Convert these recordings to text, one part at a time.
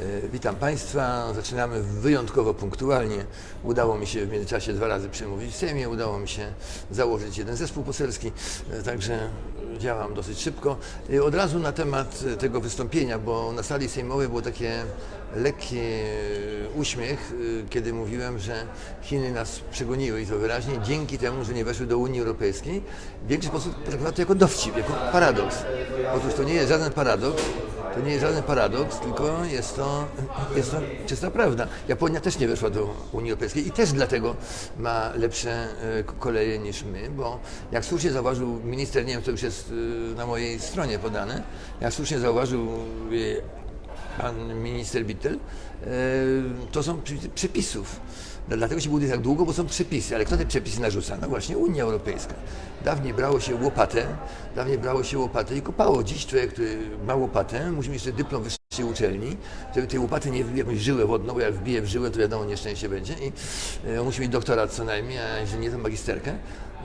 E, Witam Państwa. Zaczynamy wyjątkowo punktualnie. Udało mi się w międzyczasie dwa razy przemówić w Sejmie, udało mi się założyć jeden zespół poselski, e, także działam dosyć szybko. E, Od razu na temat tego wystąpienia, bo na sali sejmowej było takie lekki uśmiech, kiedy mówiłem, że Chiny nas przegoniły i to wyraźnie dzięki temu, że nie weszły do Unii Europejskiej. W większy sposób potraktował to jako dowcip, jako paradoks. Otóż to nie jest żaden paradoks, to nie jest żaden paradoks, tylko jest to, jest to czysta prawda. Japonia też nie weszła do Unii Europejskiej i też dlatego ma lepsze e, koleje niż my, bo jak słusznie zauważył minister, nie wiem, to już jest e, na mojej stronie podane, jak słusznie zauważył e, pan minister Bittel, to są przepisów. No, Dlatego się buduje tak długo, bo są przepisy. Ale kto te przepisy narzuca? No właśnie Unia Europejska. Dawniej brało się łopatę, dawniej brało się łopatę i kopało. Dziś człowiek, który ma łopatę, musi mieć jeszcze dyplom wyższej uczelni, żeby tej łopaty nie w jakąś żyłę wodną, bo jak wbije w żyłę, to wiadomo, nieszczęście będzie. I e, musi mieć doktorat co najmniej, a jeżeli nie, to magisterkę.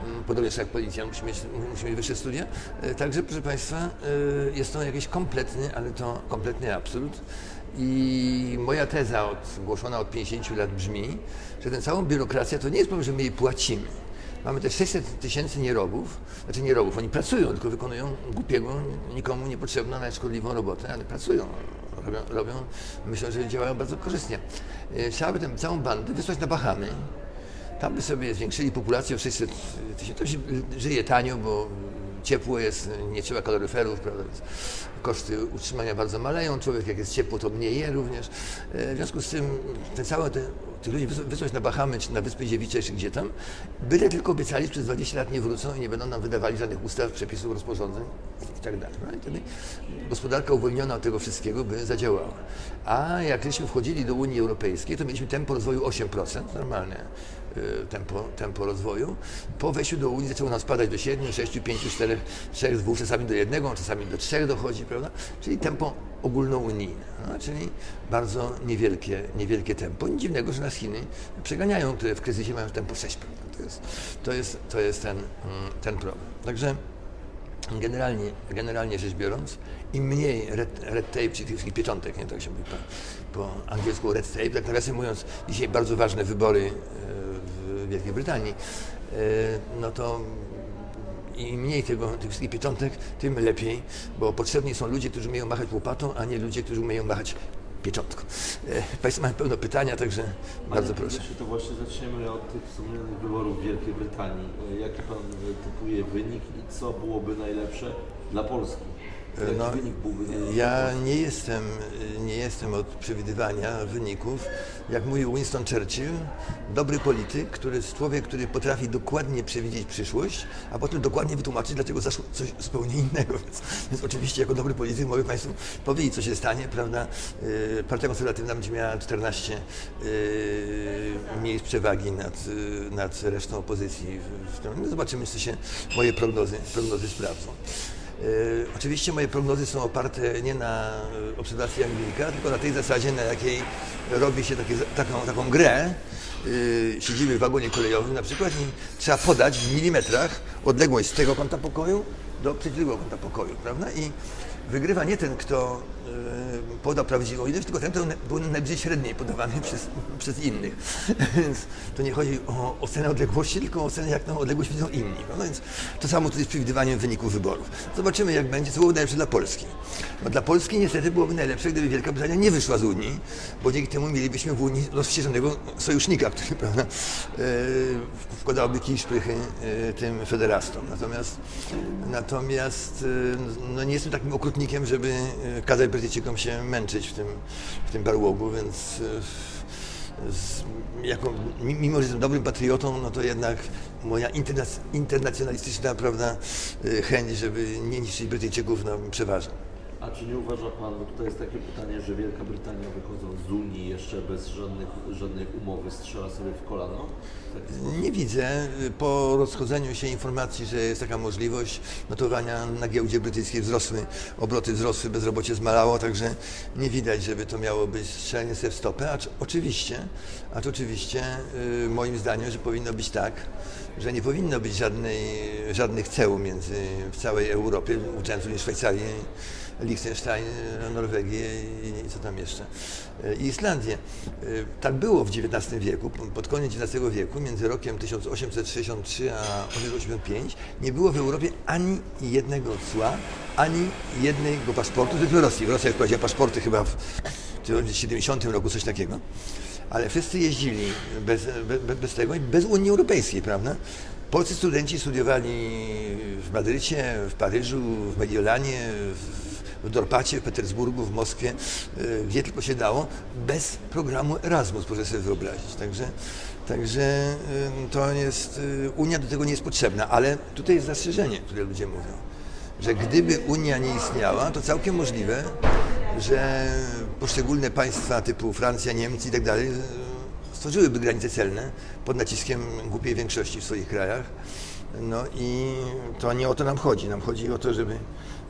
Mm, Podobnie jak policjant musi mieć, musi mieć wyższe studia. E, Także, proszę Państwa, e, jest to jakiś kompletny, ale to kompletny absurd. I moja teza od, od 50 lat brzmi, że tę całą biurokrację to nie jest problem, że my jej płacimy. Mamy też 600 tysięcy nierobów, znaczy nierobów, oni pracują, tylko wykonują głupiego, nikomu niepotrzebną, nawet szkodliwą robotę, ale pracują, robią, robią myślę, że działają bardzo korzystnie. E, Trzeba by tę całą bandę wysłać na Bahamy, tam by sobie zwiększyli populację o 600 tysięcy. To się żyje tanio, bo ciepło jest, nie trzeba kaloryferów, prawda? Więc koszty utrzymania bardzo maleją. Człowiek, jak jest ciepło, to mniej je również. E, W związku z tym te całe te, tych ludzi wys- wysłać na Bahamy, czy na Wyspy Dziewicze, czy gdzie tam, byle tylko obiecali, że przez 20 lat nie wrócą i nie będą nam wydawali żadnych ustaw, przepisów, rozporządzeń i tak dalej. No i wtedy gospodarka uwolniona od tego wszystkiego by zadziałała. A jak żeśmy wchodzili do Unii Europejskiej, to mieliśmy tempo rozwoju 8%, normalne tempo, tempo rozwoju. Po wejściu do Unii zaczęło nam spadać do 7, 6, 5, 4, 3, 2, czasami do 1, czasami do 3 dochodzi, prawda? Czyli tempo ogólnounijne, no, czyli bardzo niewielkie, niewielkie tempo. Nic dziwnego, że nas Chiny przeganiają, które w kryzysie mają tempo 6, prawda? To jest, to jest, to jest ten, mm, ten problem. Także Generalnie, generalnie rzecz biorąc, im mniej red, red tape, czyli tych wszystkich pieczątek, nie tak się mówi po, po angielsku red tape, tak nawiasem mówiąc, dzisiaj bardzo ważne wybory e, w Wielkiej Brytanii, e, no to im mniej tego, tych wszystkich pieczątek, tym lepiej, bo potrzebni są ludzie, którzy umieją machać łopatą, a nie ludzie, którzy umieją machać pieczątką. E, Państwo mają pełno pytania, także bardzo proszę. To właśnie zaczniemy od tych wspomnianych wyborów w Wielkiej Brytanii. E, Jaki Pan e, typuje wynik i co byłoby najlepsze dla Polski? Jaki No, wynik byłby najlepszy? Ja nie jestem, nie jestem od przewidywania wyników. Jak mówił Winston Churchill, dobry polityk, który jest człowiek, który potrafi dokładnie przewidzieć przyszłość, a potem dokładnie wytłumaczyć, dlaczego zaszło coś zupełnie innego. Więc, więc oczywiście jako dobry polityk mogę Państwu powiedzieć, co się stanie, prawda? Partia Konserwatywna będzie miała 14 yy, miejsc przewagi nad, nad resztą opozycji. No zobaczymy, czy się moje prognozy, prognozy sprawdzą. E, Oczywiście moje prognozy są oparte nie na e, obserwacji Anglika, tylko na tej zasadzie, na jakiej robi się takie, taką, taką grę. E, Siedzimy w wagonie kolejowym na przykład i trzeba podać w milimetrach odległość z tego kąta pokoju do przeciwnego kąta pokoju, prawda? I wygrywa nie ten, kto podał prawdziwą ilość, tylko ten, na- był najbliżej średniej podawany przez, przez innych. Więc to nie chodzi o ocenę odległości, tylko o ocenę, jak tą odległość widzą inni. No więc to samo tutaj z przewidywaniem wyników wyborów. Zobaczymy, jak będzie, co byłoby najlepsze dla Polski. No, dla Polski niestety byłoby najlepsze, gdyby Wielka Brytania nie wyszła z Unii, bo dzięki temu mielibyśmy w Unii rozwścieczonego sojusznika, który prawda, e, wkładałby kij e, tym federastom. Natomiast, natomiast e, no, nie jestem takim okrutnikiem, żeby kazać Brytyjczykom się męczyć w tym, w tym barłogu, więc e, z, jako, mi- mimo, że jestem dobrym patriotą, no to jednak moja internac- internacjonalistyczna prawda, e, chęć, żeby nie niszczyć Brytyjczyków, no, przeważa. A czy nie uważa Pan, bo tutaj jest takie pytanie, że Wielka Brytania wychodząc z Unii jeszcze bez żadnych, żadnej umowy strzela sobie w kolano? Tak, Nie widzę. Po rozchodzeniu się informacji, że jest taka możliwość notowania na giełdzie brytyjskiej wzrosły, obroty wzrosły, bezrobocie zmalało, także nie widać, żeby to miało być strzelenie sobie w stopę, acz oczywiście, acz oczywiście y, moim zdaniem, że powinno być tak, że nie powinno być żadnej, żadnych ceł między, w całej Europie, uczęszczając również Szwajcarię, Liechtenstein, Norwegię i co tam jeszcze, i Islandię. Tak było w XIX wieku, pod koniec XIX wieku, między rokiem 1863 a 1885, nie było w Europie ani jednego cła, ani jednego paszportu, tylko Rosji. Rosja wprowadziła paszporty chyba w 1970 roku, coś takiego. Ale wszyscy jeździli bez, bez, bez tego i bez Unii Europejskiej, prawda? Polscy studenci studiowali w Madrycie, w Paryżu, w Mediolanie, w, w Dorpacie, w Petersburgu, w Moskwie, y, gdzie tylko się dało, bez programu Erasmus, proszę sobie wyobrazić. Także, także y, to jest, y, Unia do tego nie jest potrzebna, ale tutaj jest zastrzeżenie, które ludzie mówią, że gdyby Unia nie istniała, to całkiem możliwe, że poszczególne państwa typu Francja, Niemcy i tak dalej stworzyłyby granice celne pod naciskiem głupiej większości w swoich krajach. No i to nie o to nam chodzi. Nam chodzi o to, żeby,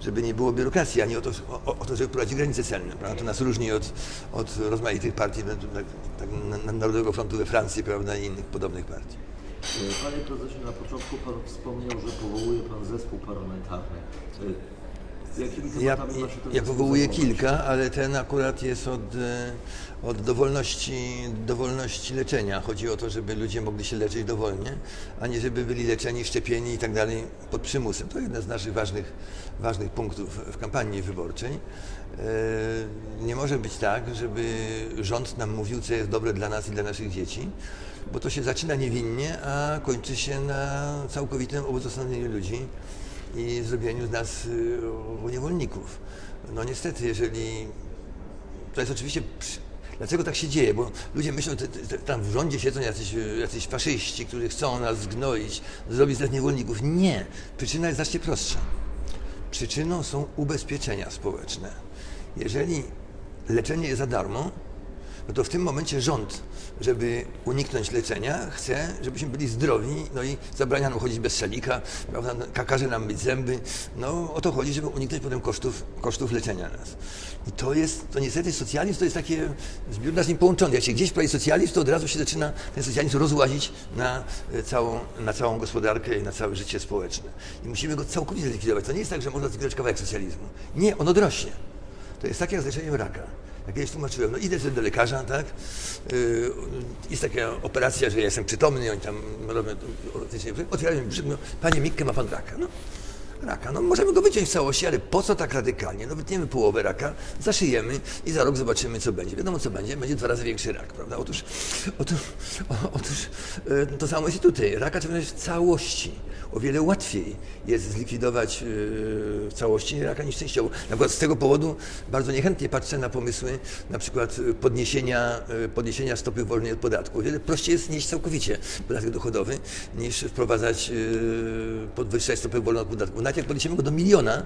żeby nie było biurokracji, a nie o to, o, o to żeby prowadzić granice celne. Prawda? To nas różni od, od rozmaitych partii tak, tak, Narodowego Frontu we Francji prawda? i innych podobnych partii. Panie prezesie, na początku pan wspomniał, że powołuje pan zespół parlamentarny. Ja, ja powołuję kilka, ale ten akurat jest od, e, od dowolności, dowolności leczenia. Chodzi o to, żeby ludzie mogli się leczyć dowolnie, a nie żeby byli leczeni, szczepieni i tak dalej pod przymusem. To jeden z naszych ważnych, ważnych punktów w kampanii wyborczej. E, Nie może być tak, żeby rząd nam mówił, co jest dobre dla nas i dla naszych dzieci, bo to się zaczyna niewinnie, a kończy się na całkowitym obozostawieniu ludzi i zrobieniu z nas y, niewolników. No niestety, jeżeli to jest oczywiście. Dlaczego tak się dzieje? Bo ludzie myślą, że tam w rządzie siedzą jacyś, jacyś faszyści, którzy chcą nas zgnoić, zrobić z nas niewolników. Nie. Przyczyna jest znacznie prostsza. Przyczyną są ubezpieczenia społeczne. Jeżeli leczenie jest za darmo, no to w tym momencie rząd, żeby uniknąć leczenia, chce, żebyśmy byli zdrowi, no i zabrania nam chodzić bez szalika, prawda, no, nam myć zęby. No o to chodzi, żeby uniknąć potem kosztów, kosztów leczenia nas. I to jest, to niestety socjalizm to jest takie zbiór z nim połączony. Jak się gdzieś prawi socjalizm, to od razu się zaczyna ten socjalizm rozłazić na e, całą, na całą gospodarkę i na całe życie społeczne. I musimy go całkowicie zlikwidować. To nie jest tak, że można zlikwidować kawałek socjalizmu. Nie, on odrośnie. To jest tak jak z leczeniem raka. Jak kiedyś tłumaczyłem, no idę sobie do lekarza, tak? Yy, jest taka operacja, że ja jestem przytomny, oni tam robią, otwierają mi brzuch, no, panie Mikke, ma pan raka. No, raka, no możemy go wyciąć w całości, ale po co tak radykalnie? No wytniemy połowę raka, zaszyjemy i za rok zobaczymy, co będzie. Wiadomo, co będzie, będzie dwa razy większy rak, prawda? Otóż, otóż, otóż yy, to samo jest i tutaj. Raka trzeba w całości. O wiele łatwiej jest zlikwidować yy, w całości raka niż częściowo. Na przykład z tego powodu bardzo niechętnie patrzę na pomysły na przykład podniesienia, y, podniesienia stopy wolnej od podatku. O wiele prościej jest nieść całkowicie podatek dochodowy niż wprowadzać, podwyższać stopę wolną od podatku. Nawet jak podniesiemy go do miliona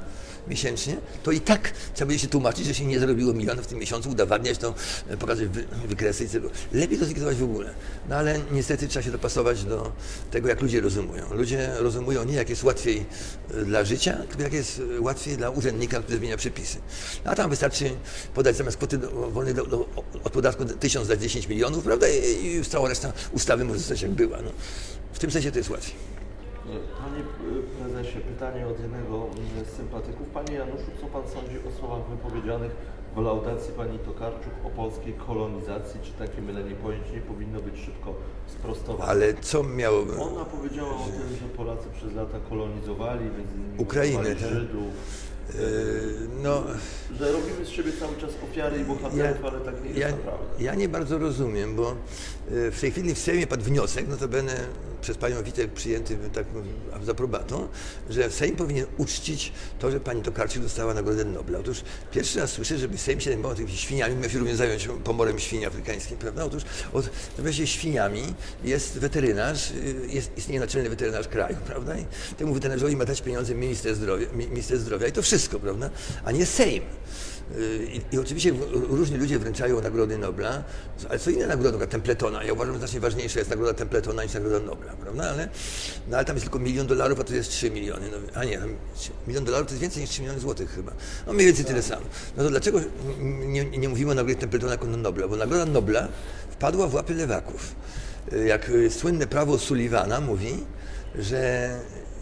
miesięcznie, to i tak trzeba będzie się tłumaczyć, że się nie zarobiło miliona w tym miesiącu, udowadniać to, y, pokazać wy, wykresy i tego. Lepiej to zlikwidować w ogóle. No ale niestety trzeba się dopasować do tego, jak ludzie rozumują. Ludzie rozumują nie jak jest łatwiej y, dla życia, tylko jak jest y, łatwiej dla urzędnika, który zmienia przepisy. A tam wystarczy podać zamiast kwoty wolnej do, do, od podatku 1000 za 10 milionów, prawda? I, i cała reszta ustawy może zostać jak była. No. W tym sensie to jest łatwiej. Panie prezesie, pytanie od jednego z sympatyków. Panie Januszu, co pan sądzi o słowach wypowiedzianych w laudacji pani Tokarczuk o polskiej kolonizacji? Czy takie mylenie pojęć nie powinno być szybko sprostowane? Ale co miałoby... Ona powiedziała o tym, że Polacy przez lata kolonizowali, między innymi Ukrainę, tak? Żydów, Yy, no, że robimy z siebie cały czas ofiary i bohaterów, ale tak nie jest ja, naprawdę. ja nie bardzo rozumiem, bo y, w tej chwili w Sejmie padł wniosek, notabene przez panią Witek przyjęty tak z aprobatą, że Sejm powinien uczcić to, że pani Tokarczuk dostała Nagrodę Nobla. Otóż pierwszy raz słyszę, żeby Sejm się zajmował tymi świniami, miał się również zająć pomorem świni afrykańskich, prawda? Otóż od, wreszcie świniami jest weterynarz, y, jest, istnieje naczelny weterynarz kraju, prawda? I temu weterynarzowi ma dać pieniądze minister zdrowia, mi- minister zdrowia i to wszystko, prawda? A nie Sejm. I, I oczywiście różni ludzie wręczają Nagrody Nobla, ale co inne nagrody, na Templetona. Ja uważam, że znacznie ważniejsza jest Nagroda Templetona niż Nagroda Nobla, prawda? Ale, no, ale tam jest tylko milion dolarów, a tu jest 3 miliony. No, a nie, milion dolarów to jest więcej niż 3 miliony złotych chyba. No mniej więcej tyle samo. No to dlaczego nie, nie mówimy o Nagrodzie Templetona jako Nobla? Bo Nagroda Nobla wpadła w łapy lewaków. Jak y, słynne prawo Sullivana mówi, że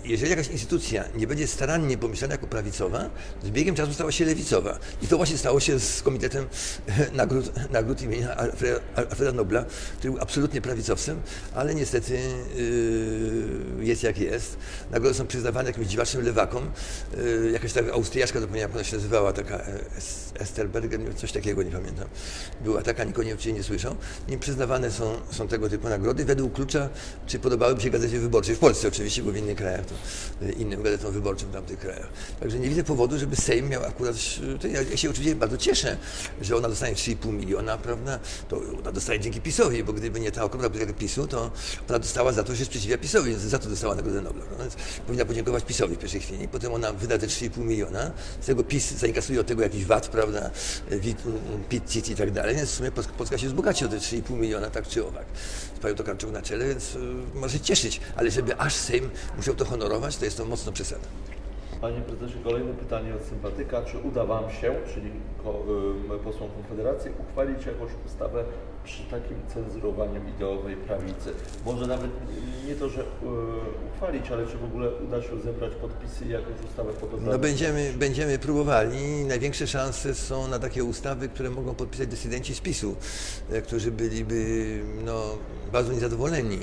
jeżeli jakaś instytucja nie będzie starannie pomyślana jako prawicowa, z biegiem czasu stała się lewicowa. I to właśnie stało się z Komitetem Nagród, nagród imienia Alfreda, Nobla, który był absolutnie prawicowcem, ale niestety yy, jest jak jest. Nagrody są przyznawane jakimś dziwacznym lewakom. Yy, jakaś taka austriaczka, zapomniałem jak ona się nazywała, taka Es- Esterberger, nie coś takiego, nie pamiętam. Była taka, nikt o niej nie słyszał. Im przyznawane są, są tego typu nagrody według klucza, czy podobałyby się gazecie wyborczej. W Polsce oczywiście, bo w innych krajach innym gazetom wyborczym w tamtych krajach. Także nie widzę powodu, żeby Sejm miał akurat... ja, się oczywiście bardzo cieszę, że ona dostanie 3,5 miliona, prawda? To ona dostaje dzięki PiSowi, bo gdyby nie ta okropna polityka PiSu, to ona dostała za to, że się sprzeciwia PiSowi, więc za to dostała Nagrodę Nobla. No więc powinna podziękować PiSowi w pierwszej chwili. Potem ona wyda te 3,5 miliona, z tego PiS zainkasuje od tego jakiś VAT, prawda? WIT, PIT, CIT i tak dalej, więc w sumie Polska się wzbogaci o te 3,5 miliona, tak czy owak. Panią Tokarczuk na czele, więc y, może cieszyć, ale żeby aż Sejm musiał to honorować, to jest to mocno przesada. Panie prezesie, kolejne pytanie od sympatyka. Czy uda Wam się, czyli posłom Konfederacji, uchwalić jakąś ustawę przy takim cenzurowaniu ideowej prawicy? Może nawet nie to, że y, uchwalić, ale czy w ogóle uda się zebrać podpisy i jakąś ustawę podobną? No będziemy, będziemy próbowali. Największe szanse są na takie ustawy, które mogą podpisać dysydenci z PiSu, e, którzy byliby no, bardzo niezadowoleni,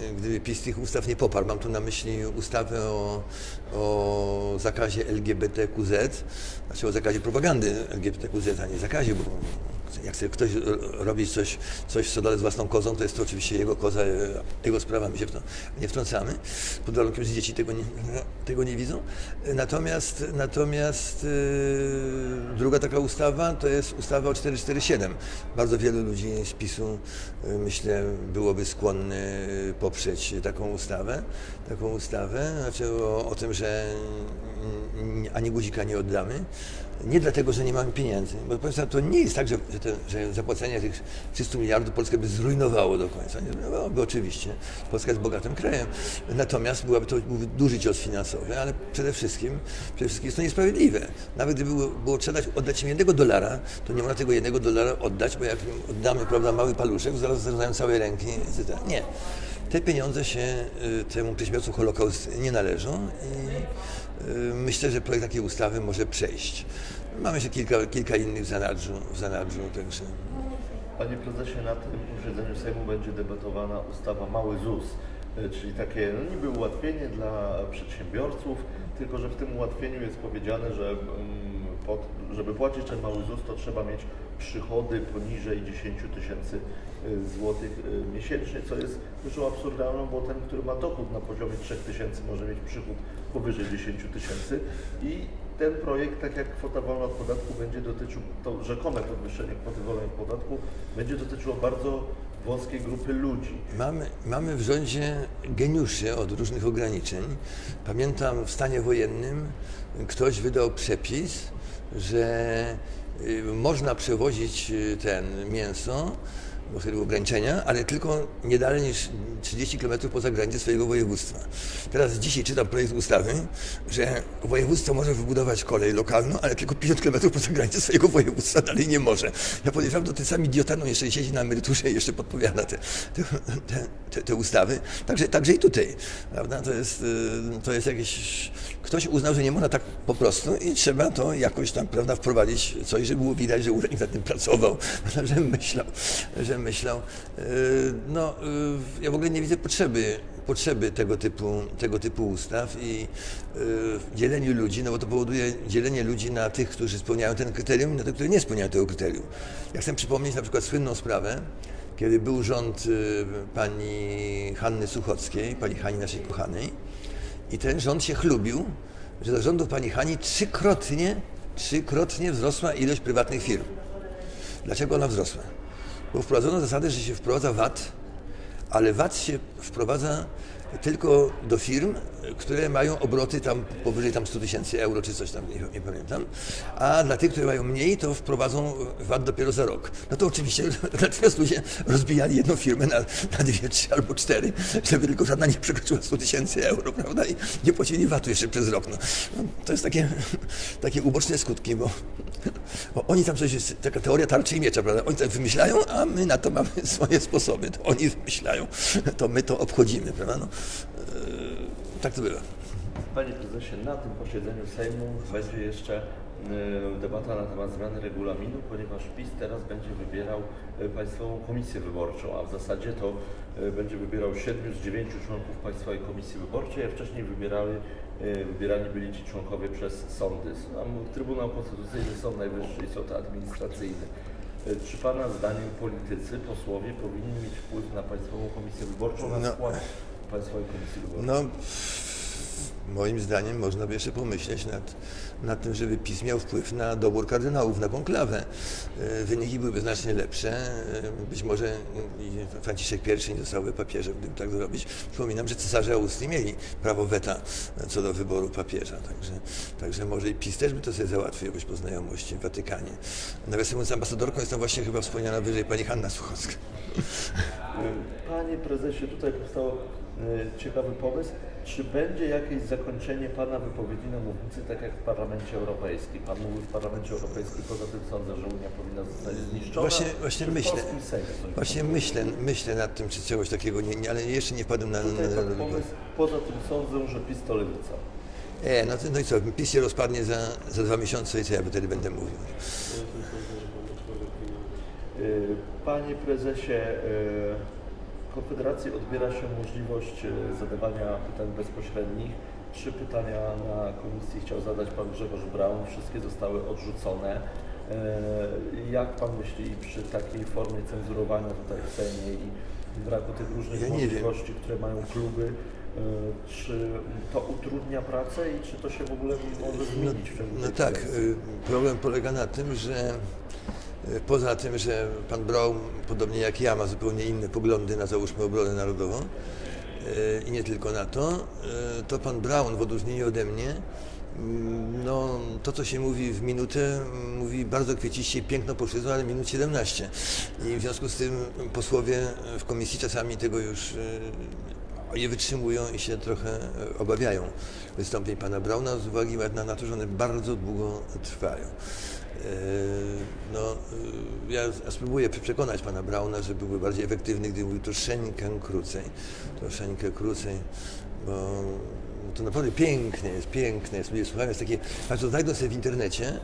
e, gdyby PiS tych ustaw nie poparł. Mam tu na myśli ustawę o, o zakazie LGBTQZ, znaczy o zakazie propagandy LGBTQZ, a nie zakazie, bo jak sobie ktoś robi coś, coś w stodole z własną kozą, to jest to oczywiście jego koza, e, jego sprawa, my się w to nie wtrącamy, pod warunkiem, że dzieci tego nie, tego nie widzą. Natomiast, natomiast e, druga taka ustawa to jest ustawa o 447. Bardzo wielu ludzi z PiSu, e, myślę, byłoby skłonny poprzeć taką ustawę, taką ustawę, znaczy o, o tym, że ani guzika nie oddamy. Nie dlatego, że nie mamy pieniędzy, bo Państwa, to nie jest tak, że, że, te, że zapłacenie tych 300 miliardów Polskę by zrujnowało do końca. Nie zrujnowałoby oczywiście. Polska jest bogatym krajem. Natomiast byłaby to byłby duży cios finansowy, ale przede wszystkim, przede wszystkim jest to niesprawiedliwe. Nawet gdyby było, było trzeba dać, oddać im jednego dolara, to nie można tego jednego dolara oddać, bo jak oddamy prawda, mały paluszek, zaraz zarzucają całe ręki. Nie. Te pieniądze się y, temu przedsiębiorcu Holokaust nie należą i myślę, że projekt takiej ustawy może przejść. Mamy jeszcze kilka, kilka innych w zanadrzu, w zanadrzu także Panie prezesie, na tym posiedzeniu Sejmu będzie debatowana ustawa Mały ZUS, y, czyli takie no niby ułatwienie dla przedsiębiorców, tylko że w tym ułatwieniu jest powiedziane, że pod, żeby płacić ten mały ZUS, to trzeba mieć przychody poniżej 10 tysięcy y, złotych y, miesięcznie, co jest rzeczą absurdalną, bo ten, który ma dochód na poziomie 3 tysięcy, może mieć przychód powyżej 10 tysięcy i ten projekt, tak jak kwota wolna od podatku, będzie dotyczył, to rzekome podwyższenie kwoty wolnej od podatku, będzie dotyczyło bardzo wąskiej grupy ludzi. Mamy, mamy w rządzie geniuszy od różnych ograniczeń. Pamiętam w stanie wojennym ktoś wydał przepis, że można przewozić y, ten mięso, były ograniczenia, ale tylko nie dalej niż 30 km poza granicę swojego województwa. Teraz dzisiaj czytam projekt ustawy, że województwo może wybudować kolej lokalną, ale tylko 50 km poza granicę swojego województwa dalej nie może. Ja podejrzewam, że ten sam idiota, no jeszcze siedzi na emeryturze i jeszcze podpowiada te, te, te, te, te ustawy. Także, także i tutaj, prawda? To jest, y, to jest jakieś... Ktoś uznał, że nie można tak po prostu i trzeba to jakoś tam, prawda, wprowadzić coś, żeby było widać, że urzędnik nad tym pracował, że myślał, że myślał. Y, No, y, ja w ogóle nie widzę potrzeby, potrzeby tego typu, tego typu ustaw i y, dzieleniu ludzi, no bo to powoduje dzielenie ludzi na tych, którzy spełniają ten kryterium i na tych, którzy nie spełniają tego kryterium. Ja chcę przypomnieć na przykład słynną sprawę, kiedy był rząd pani Hanny Suchockiej, pani Hani naszej kochanej, i ten rząd się chlubił, że za rządów pani Hani trzykrotnie, trzykrotnie wzrosła ilość prywatnych firm. Dlaczego ona wzrosła? Bo wprowadzono zasadę, że się wprowadza VAT, ale VAT się wprowadza tylko do firm, które mają obroty tam powyżej tam 100 tysięcy euro czy coś tam, nie, nie pamiętam. A dla tych, które mają mniej, to wprowadzą VAT dopiero za rok. No to oczywiście natychmiast ludzie rozbijali jedną firmę na, na dwie, trzy albo cztery, żeby tylko żadna nie przekroczyła 100 tysięcy euro, prawda? I nie płacili VAT-u jeszcze przez rok. No, no, to jest takie, takie uboczne skutki, bo, bo oni tam coś jest, taka teoria tarczy i miecza, prawda? Oni tak wymyślają, a my na to mamy swoje sposoby. To oni wymyślają, to my to obchodzimy, prawda? No, tak to bywa. Panie prezesie, na tym posiedzeniu Sejmu będzie jeszcze y, debata na temat zmiany regulaminu, ponieważ PiS teraz będzie wybierał y, Państwową Komisję Wyborczą, a w zasadzie to będzie wybierał siedmiu z dziewięciu członków Państwowej Komisji Wyborczej, a wcześniej wybierali, y, wybierani byli ci członkowie przez sądy. Tam Trybunał Konstytucyjny, Sąd Najwyższy i Sąd Administracyjny. Czy Pana zdaniem politycy, posłowie powinni mieć wpływ na Państwową Komisję Wyborczą, na No. Skład Państwowej Komisji Wyborczej? No, moim zdaniem można by jeszcze pomyśleć nad, nad tym, żeby PiS miał wpływ na dobór kardynałów, na konklawę. E, Wyniki byłyby znacznie lepsze. E, Być może i Franciszek I nie zostałby papieżem, gdyby tak zrobić. Przypominam, że cesarze Austrii mieli prawo weta co do wyboru papieża, także, także może i PiS też by to sobie załatwił jakoś po znajomości w Watykanie. Nawiasem mówiąc, ambasadorką jest tam właśnie chyba wspomniana wyżej pani Hanna Słuchowska. Panie prezesie, tutaj powstał e, ciekawy pomysł. Czy będzie jakieś zakończenie Pana wypowiedzi na mównicy, tak jak w Parlamencie Europejskim? Pan mówił w Parlamencie Europejskim, poza tym sądzę, że Unia powinna zostać zniszczona. Właśnie, właśnie myślę. Właśnie myślę, myślę nad tym, czy czegoś takiego nie, nie ale jeszcze nie wpadłem na... Tutaj na, na pomysł, poza tym sądzę, że PiS to lewica. e, no, no i co, PiS się rozpadnie za, za dwa miesiące i co ja wtedy będę mówił? E, Panie prezesie, e, Konfederacji odbiera się możliwość e, zadawania pytań bezpośrednich. Trzy pytania na komisji chciał zadać pan Grzegorz Braun. Wszystkie zostały odrzucone. E, Jak pan myśli przy takiej formie cenzurowania tutaj w Sejmie i braku tych różnych Ja możliwości, które mają kluby, e, czy to utrudnia pracę i czy to się w ogóle może zmienić w ciągu No tej tak, problem polega na tym, że poza tym, że pan Braun, podobnie jak ja, ma zupełnie inne poglądy na załóżmy obronę narodową y, i nie tylko na to, y, to pan Braun w odróżnieniu ode mnie no, to, co się mówi w minutę, mówi bardzo kwieciście piękno płaszczyzną, ale minut 17. I w związku z tym posłowie w komisji czasami tego już nie wytrzymują i się trochę e, obawiają wystąpień pana Brauna z uwagi na to, że one bardzo długo trwają. E, No, e, ja spróbuję przekonać pana Brauna, że byłby bardziej efektywny, gdyby mówił troszeczkę krócej, troszeczkę krócej, bo to naprawdę piękne jest, piękne jest. Ludzie słuchają, jest takie, Państwo znajdą sobie w internecie, e,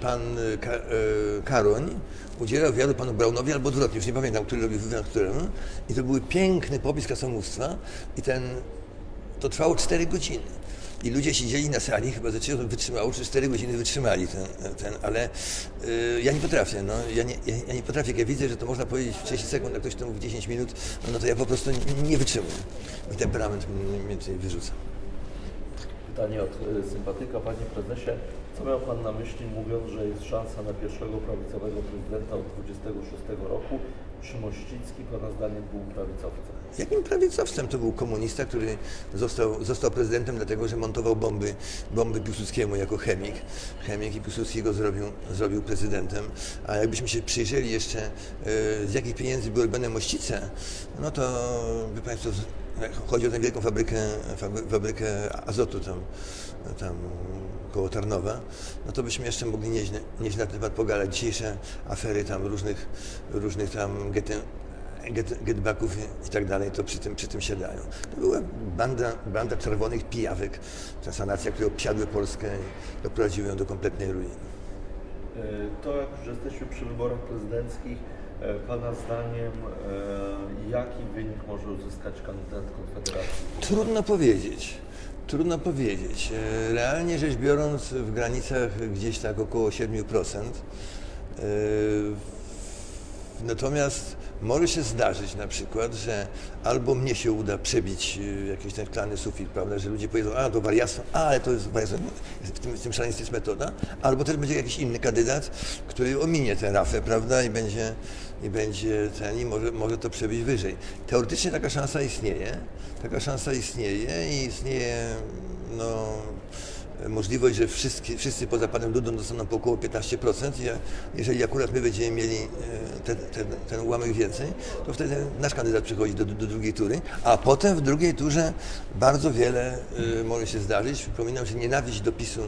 pan Ka, Karoń udzielał wywiadu panu Braunowi albo odwrotnie, już nie pamiętam, który robił wywiad któremu i to był piękny popis krasomówstwa i ten, to trwało 4 godziny. I ludzie siedzieli na sali, chyba ze 3 wytrzymało, czy 4 godziny wytrzymali ten, ten ale y, ja nie potrafię, no, ja, nie, ja, ja nie potrafię, jak ja widzę, że to można powiedzieć w 30 sekund, a ktoś to mówi 10 minut, no, no to ja po prostu nie, nie wytrzymuję. I temperament mnie tutaj wyrzuca. Pytanie od y, sympatyka. Panie prezesie, co miał Pan na myśli mówiąc, że jest szansa na pierwszego prawicowego prezydenta od 26 roku? Czy Mościcki Pana zdaniem był prawicowcem? Jakim prawicowcem to był komunista, który został, został prezydentem dlatego, że montował bomby, bomby Piłsudskiemu jako chemik. Chemik i Piłsudski go zrobił, zrobił prezydentem. A jakbyśmy się przyjrzeli jeszcze, e, z jakich pieniędzy były robione mościce, no to by Państwo, chodzi o tę wielką fabrykę, fabry- fabrykę azotu tam, tam koło Tarnowa, no to byśmy jeszcze mogli nieźle, nieźle na ten temat pogadać. Dzisiejsze afery tam różnych, różnych tam get, getbacków i tak dalej, to przy tym, przy tym siadają. To była banda, banda czerwonych pijawek, ta sanacja, które obsiadły Polskę i doprowadziły ją do kompletnej ruiny. Y, To jak już jesteśmy przy wyborach prezydenckich, e, Pana zdaniem e, jaki wynik może uzyskać kandydat Konfederacji? Trudno powiedzieć. Trudno powiedzieć. E, Realnie rzecz biorąc, w granicach gdzieś tak około 7%. E, Natomiast może się zdarzyć na przykład, że albo mnie się uda przebić e, jakiś ten szklany sufit, prawda, że ludzie powiedzą, a to wariactwo, a, ale to jest wariactwo, w tym, w tym szaleństwie jest metoda, albo też będzie jakiś inny kandydat, który ominie tę rafę, prawda, i będzie, i będzie ten, i może, może to przebić wyżej. Teoretycznie taka szansa istnieje, taka szansa istnieje i istnieje, no, możliwość, że wszyscy, wszyscy poza panem Dudą dostaną po około 15%. Ja, jeżeli akurat my będziemy mieli e, te, te, ten ułamek więcej, to wtedy nasz kandydat przychodzi do, do drugiej tury, a potem w drugiej turze bardzo wiele e, może się zdarzyć. Przypominam, że nienawiść do PiSu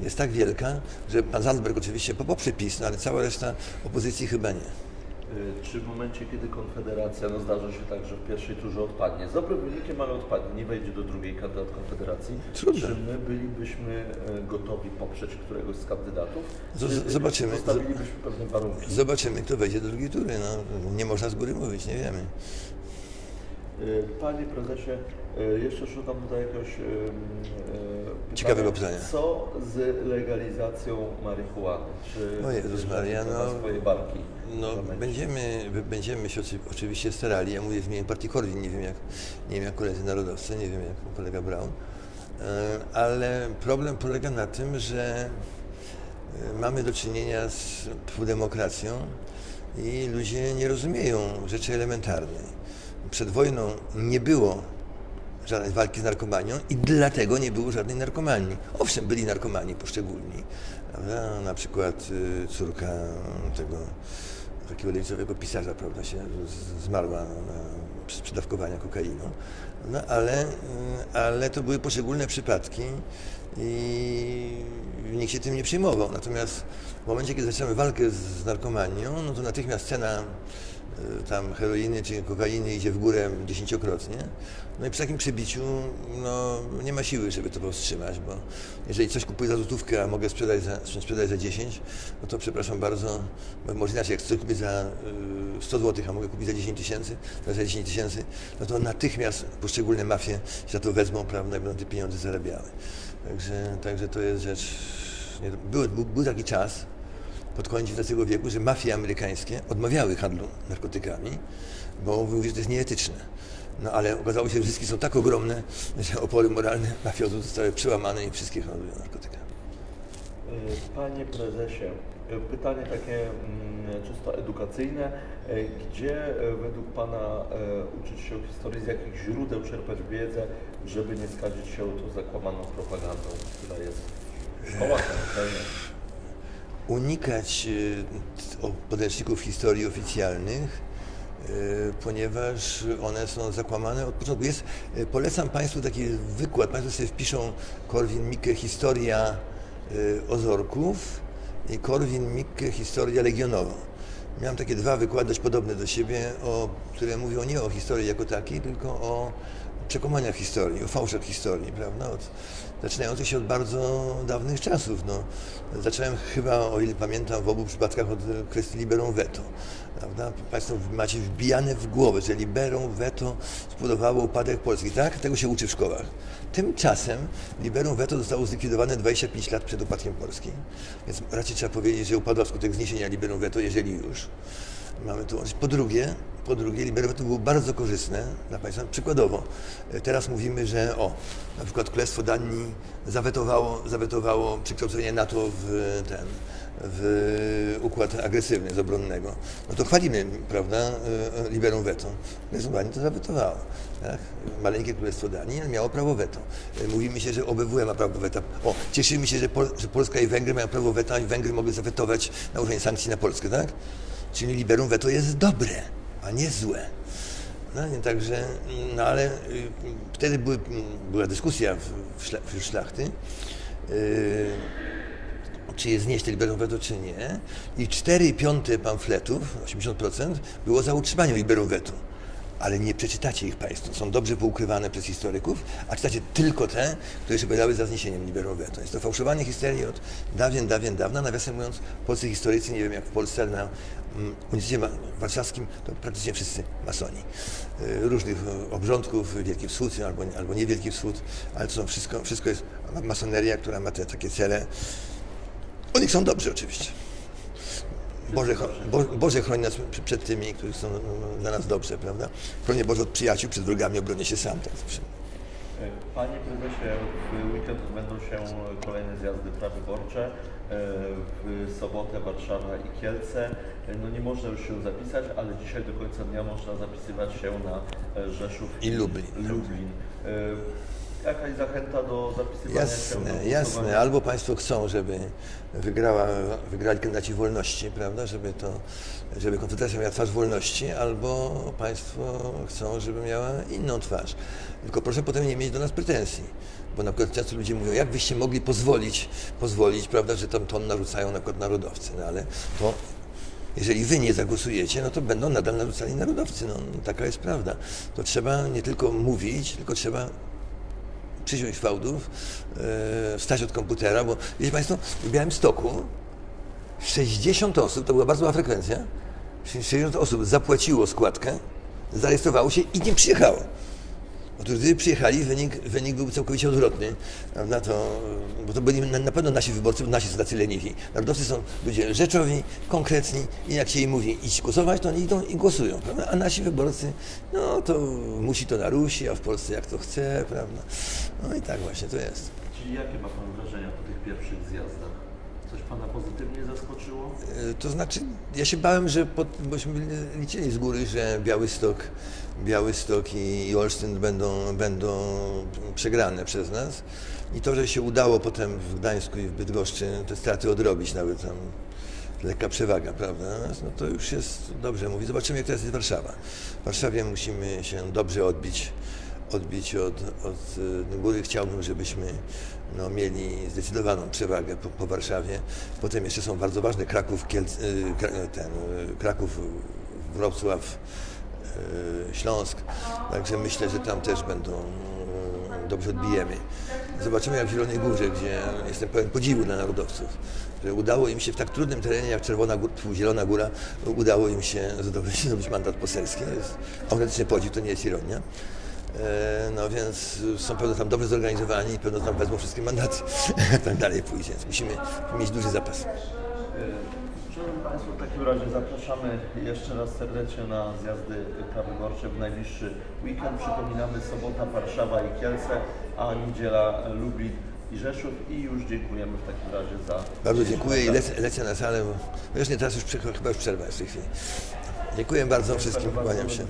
jest tak wielka, że pan Zandberg oczywiście poprze PiS, no ale cała reszta opozycji chyba nie. Y, Czy w momencie, kiedy Konfederacja, no zdarzy się tak, że w pierwszej turze odpadnie, z dobrym wynikiem, ale odpadnie, nie wejdzie do drugiej kandydat Konfederacji, Trudno. czy my bylibyśmy e, gotowi poprzeć któregoś z kandydatów? Z- Czy z- zobaczymy. Zostawilibyśmy pewne warunki. Zobaczymy, kto wejdzie do drugiej tury. No, nie można z góry mówić, nie wiemy. Y, Panie prezesie, y, jeszcze szukam tutaj jakiegoś y, y, Ciekawego pytania. Co z legalizacją marihuany? Czy O Jezus Maria, no- swoje barki? No, będziemy, będziemy się oczy- oczywiście starali. Ja mówię w imieniu partii Korwin, nie wiem jak, nie wiem jak koledzy narodowcy, nie wiem jak kolega Brown. E, Ale problem polega na tym, że e, mamy do czynienia z demokracją i ludzie nie rozumieją rzeczy elementarnej. Przed wojną nie było żadnej walki z narkomanią i dlatego nie było żadnej narkomanii. Owszem, byli narkomani poszczególni. Prawda? Na przykład y, córka tego takiego lewicowego pisarza, prawda, się zmarła na, z przedawkowania kokainą. No, ale, y, ale to były poszczególne przypadki i nikt się tym nie przejmował. Natomiast w momencie, kiedy zaczynamy walkę z, narkomanią, no to natychmiast cena tam heroiny czy kokainy idzie w górę dziesięciokrotnie. No i przy takim przebiciu no, nie ma siły, żeby to powstrzymać, bo jeżeli coś kupuję za złotówkę, a mogę sprzedać za, sprzedać za 10, no to przepraszam bardzo, może inaczej, jak coś kupię za y, 100 zł, a mogę kupić za 10 tysięcy, za 10 tysięcy, no to natychmiast poszczególne mafie się za to wezmą, prawda, i będą te pieniądze zarabiały. Także, także to jest rzecz... Nie, był, był, był taki czas, pod koniec XIX wieku, że mafie amerykańskie odmawiały handlu narkotykami, bo mówiły, że to jest nieetyczne. No ale okazało się, że zyski są tak ogromne, że opory moralne mafiozów zostały przełamane i wszystkie handlują narkotykami. Y, Panie prezesie, y, pytanie takie mm, czysto edukacyjne. Y, Gdzie według Pana uczyć się historii, z jakich źródeł czerpać wiedzę, żeby nie skazić się tą zakłamaną propagandą, która jest w szkołach? Unikać y, podręczników historii oficjalnych, y, ponieważ one są zakłamane od początku. Jest, y, polecam Państwu taki wykład. Państwo sobie wpiszą Korwin-Mikke Historia Ozorków i Korwin-Mikke Historia Legionowa. Miałem takie dwa wykłady dość podobne do siebie, o, które mówią nie o historii jako takiej, tylko o przekłamaniach historii, o fałszach historii, prawda? Od, zaczynających się od bardzo dawnych czasów. No. Zacząłem chyba, o ile pamiętam, w obu przypadkach od kwestii liberum veto. Prawda? Państwo macie wbijane w głowę, że liberum veto spowodowało upadek Polski. Tak? Tego się uczy w szkołach. Tymczasem liberum veto zostało zlikwidowane 25 lat przed upadkiem Polski. Więc raczej trzeba powiedzieć, że upadła wskutek zniesienia liberum veto, jeżeli już. Mamy tu. Po drugie, po drugie, liberum veto było bardzo korzystne dla państwa. Przykładowo, e, teraz mówimy, że o, na przykład Królestwo Danii zawetowało, zawetowało przekształcenie NATO w ten, w układ agresywny z obronnego. No to chwalimy, prawda, e, liberum veto. Królestwo Danii to zawetowało. Tak? Maleńkie Królestwo Danii miało prawo veto. E, Mówimy się, że OBWE ma prawo weta. O, cieszymy się, że, Pol, że Polska i Węgry mają prawo weta i Węgry mogły zawetować nałożenie sankcji na Polskę, tak? Czyli liberum veto jest dobre, a nie złe. No nie, także, no ale y, wtedy były, była dyskusja w, w, szla, w szlachty, y, czy je znieść te veto, czy nie. I 4 piąte pamfletów, 80%, było za utrzymaniem liberum veto. Ale nie przeczytacie ich Państwo. Są dobrze poukrywane przez historyków, a czytacie tylko te, które się pojawiały za zniesieniem liberum veto. Jest to fałszowanie historii od dawien, dawien, dawna. Nawiasem mówiąc, polscy historycy, nie wiem jak w Polsce, ale na mm, Uniwersytecie Warszawskim to praktycznie wszyscy masoni. Y, Różnych y, obrządków, Wielki Wschód albo, albo nie Wielki Wschód, ale to są wszystko, wszystko jest ma- masoneria, która ma te takie cele. Oni są dobrzy oczywiście. Boże, Bo, Boże chroni nas pr- przed tymi, którzy są no, dla nas dobrze, prawda? Chronię Boże od przyjaciół, przed wrogami obronię się sam. Tak zawsze. Panie prezesie, w weekend odbędą się kolejne zjazdy prawyborcze. E, W sobotę Warszawa i Kielce. E, No nie można już się zapisać, ale dzisiaj do końca dnia można zapisywać się na e, Rzeszów I Lublin. Lublin. Jakaś zachęta do zapisywania się do Jasne, jasne. głosowania? Albo Państwo chcą, żeby wygrała, wygrali kandydaci wolności, prawda? Żeby to, żeby Konfederacja miała twarz wolności, albo Państwo chcą, żeby miała inną twarz. Tylko proszę potem nie mieć do nas pretensji. Bo na przykład często ludzie mówią, jak wyście mogli pozwolić, pozwolić, prawda, że tam ton narzucają na przykład narodowcy, no ale to Jeżeli wy nie zagłosujecie, no to będą nadal narzucali narodowcy. No, taka jest prawda. To trzeba nie tylko mówić, tylko trzeba przysiąść fałdów, e, wstać od komputera, bo wiecie Państwo, w Białymstoku 60 osób, to była bardzo mała frekwencja, 60 osób zapłaciło składkę, zarejestrowało się i nie przyjechało. Otóż gdyby przyjechali, wynik, wynik byłby całkowicie odwrotny, prawda, to, bo to byli na, na pewno nasi wyborcy, bo nasi są tacy leniwi. Narodowcy są ludzie rzeczowi, konkretni i jak się im mówi iść głosować, to oni idą i głosują, prawda? a nasi wyborcy, no to musi to na Rusi, a w Polsce jak to chce, prawda. No i tak właśnie to jest. Czyli jakie ma Pan wrażenia po tych pierwszych zjazdach? Coś Pana pozytywnie zaskoczyło? E, To znaczy, ja się bałem, że pod, bośmy liczyli z góry, że Białystok, Białystok i i Olsztyn będą, będą przegrane przez nas. I to, że się udało potem w Gdańsku i w Bydgoszczy te straty odrobić, nawet tam lekka przewaga, prawda? No to już jest dobrze mówi. Zobaczymy, jak teraz jest Warszawa. W Warszawie musimy się dobrze odbić, odbić od, od y, góry. Chciałbym, żebyśmy no, mieli zdecydowaną przewagę po, po Warszawie. Potem jeszcze są bardzo ważne Kraków, Kielc, y, ten, y, Kraków, Wrocław, y, Śląsk. Także myślę, że tam też będą dobrze odbijemy. Zobaczymy jak w Zielonej Górze, gdzie jestem pełen podziwu dla narodowców, że udało im się w tak trudnym terenie jak Czerwona Góra, Zielona Góra, udało im się zdobyć, zdobyć mandat poselski. Jest autentyczny podziw, to nie jest ironia. E, No więc są pewno tam dobrze zorganizowani i pewno tam wezmą wszystkie mandaty, jak tak dalej pójdzie. Więc musimy mieć duży zapas. Szanowni Państwo, w takim razie zapraszamy jeszcze raz serdecznie na zjazdy prawyborcze w najbliższy weekend. Przypominamy sobota Warszawa i Kielce, a niedziela Lublin i Rzeszów i już dziękujemy w takim razie za... Bardzo dziękuję i lecę, lecę na salę, bo wiesz, nie, teraz już chyba już przerwa jest w tej chwili. Dziękuję bardzo wszystkim, kłaniam się.